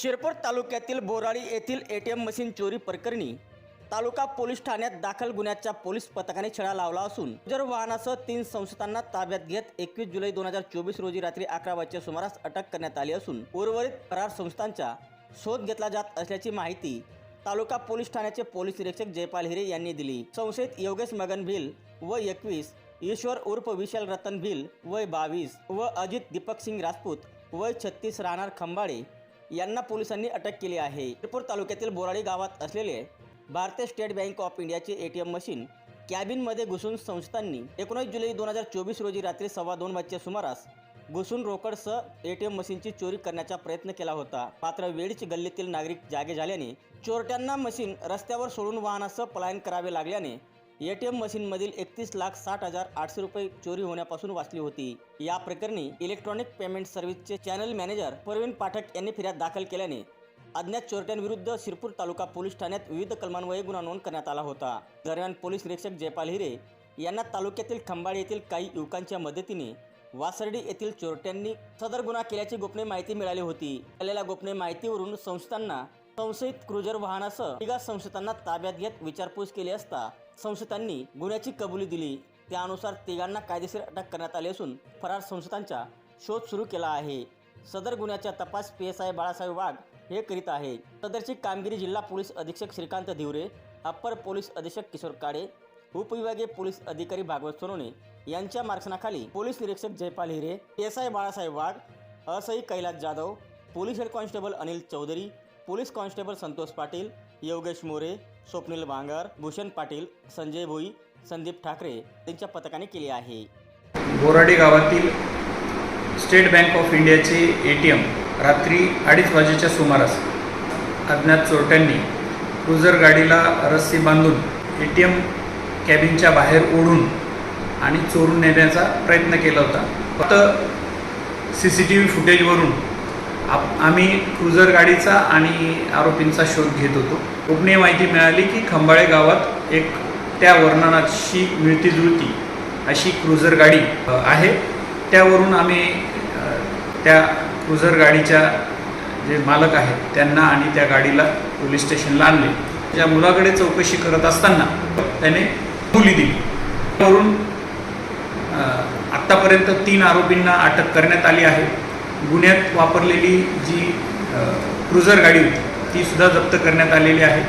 शिरपूर तालुक्यातील बोराळी येथील ए T M machine चोरी प्रकरणी तालुका पोलीस ठाण्यात दाखल गुन्ह्याच्या पोलीस पथकाने छडा लावला असून जर वाहनासह तीन संस्थांना ताब्यात घेत एकवीस जुलै दोन हजार चोवीस रोजी रात्री अकरा वाजच्या सुमारास अटक करण्यात आली असून उर्वरित फरार संस्थांचा शोध घेतला जात असल्याची माहिती तालुका पोलीस ठाण्याचे पोलीस निरीक्षक जयपाल हिरे यांनी दिली. संशयित योगेश मगन भिल व एकवीस ईश्वर उर्फ विशाल रतन भिल वय बावीस व अजित दीपक सिंग राजपूत वय छत्तीस राहणार खंबाळे यांना पोलिसांनी अटक केली आहे. शिरपूर तालुक्यातील बोराडी गावात असलेले भारतीय स्टेट बँक ऑफ इंडियाचे ए टी एम मशीन कॅबिनमध्ये घुसून संस्थांनी एकोणीस जुलै दोन हजार चोवीस रोजी रात्री सव्वा दोन वाजच्या सुमारास घुसून रोकडसह ए टी एम मशीनची चोरी करण्याचा प्रयत्न केला होता. मात्र वेळीच गल्लीतील नागरिक जागे झाल्याने चोरट्यांना मशीन रस्त्यावर सोडून वाहनासह पलायन करावे लागल्याने ए टी एम मशीनमधील एकतीस लाख साठ हजार आठशे रुपये चोरी होण्यापासून वाचली होती. या प्रकरणी इलेक्ट्रॉनिक पेमेंट सर्व्हिसचे चॅनल मॅनेजर प्रवीण पाठक यांनी फिर्याद दाखल केल्याने अज्ञात चोरट्यांविरुद्ध शिरपूर तालुका पोलीस ठाण्यात विविध कलमान्वये गुन्हा नोंद करण्यात आला होता. दरम्यान पोलीस निरीक्षक जयपाल हिरे यांना तालुक्यातील खंबाळे येथील काही युवकांच्या मदतीने वासर्डी येथील चोरट्यांनी सदर गुन्हा केल्याची गोपनीय माहिती मिळाली होती. मिळालेल्या गोपनीय माहितीवरून संस्थांना संशयित क्रुझर वाहनासह तिघा संशयितांना ताब्यात घेत विचारपूस केली असता संशयितांनी गुन्ह्याची कबुली दिली. त्यानुसार तिघांना कायदेशीर अटक करण्यात आली असून फरार संशयितांचा शोध सुरू केला आहे. सदर गुन्ह्याचा तपास P S I Balasaheb Wagh हे करीत आहे. सदरची कामगिरी जिल्हा पोलीस अधीक्षक श्रीकांत धिवरे अप्पर पोलीस अधीक्षक किशोर काळे उपविभागीय पोलीस अधिकारी भागवत सोनवणे यांच्या मार्गदर्शनाखाली पोलीस निरीक्षक Jaypal Hire P S I Balasaheb Wagh असई Kailas Jadhav police head constable Anil Chaudhari police constable Santosh Patil Yogesh More Swapnil Bhangar Bhushan Patil Sanjay भोई संदीप ठाकरे यांच्या पथकाने केली आहे. बोराडे गावातील स्टेट बँक ऑफ इंडियाचे ए टी एम रात्री अडीच वाजेच्या सुमारास अज्ञात चोरट्यांनी क्रुझर गाडीला रस्सी बांधून ए टी एम कॅबिनच्या बाहेर ओढून आणि चोरून नेण्याचा प्रयत्न केला होता. फक्त सी सी टी व्ही फुटेजवरून आप आम्ही क्रुझर गाडीचा आणि आरोपींचा शोध घेत होतो. गोपनीय माहिती मिळाली की खंबाळे गावात एक त्या वर्णनाशी मिळती जुळती अशी क्रुझर गाडी आहे. त्यावरून आम्ही त्या क्रुझर गाडीच्या जे मालक आहेत त्यांना आणि त्या गाडीला पोलीस स्टेशनला आणले. ज्या मुलाकडे चौकशी करत असताना त्याने मुली दिली. त्यावरून आत्तापर्यंत तीन आरोपींना अटक करण्यात आली आहे. गुन्ह्यात वापरलेली जी क्रुझर गाडी होती तीसुद्धा जप्त करण्यात आलेली आहे.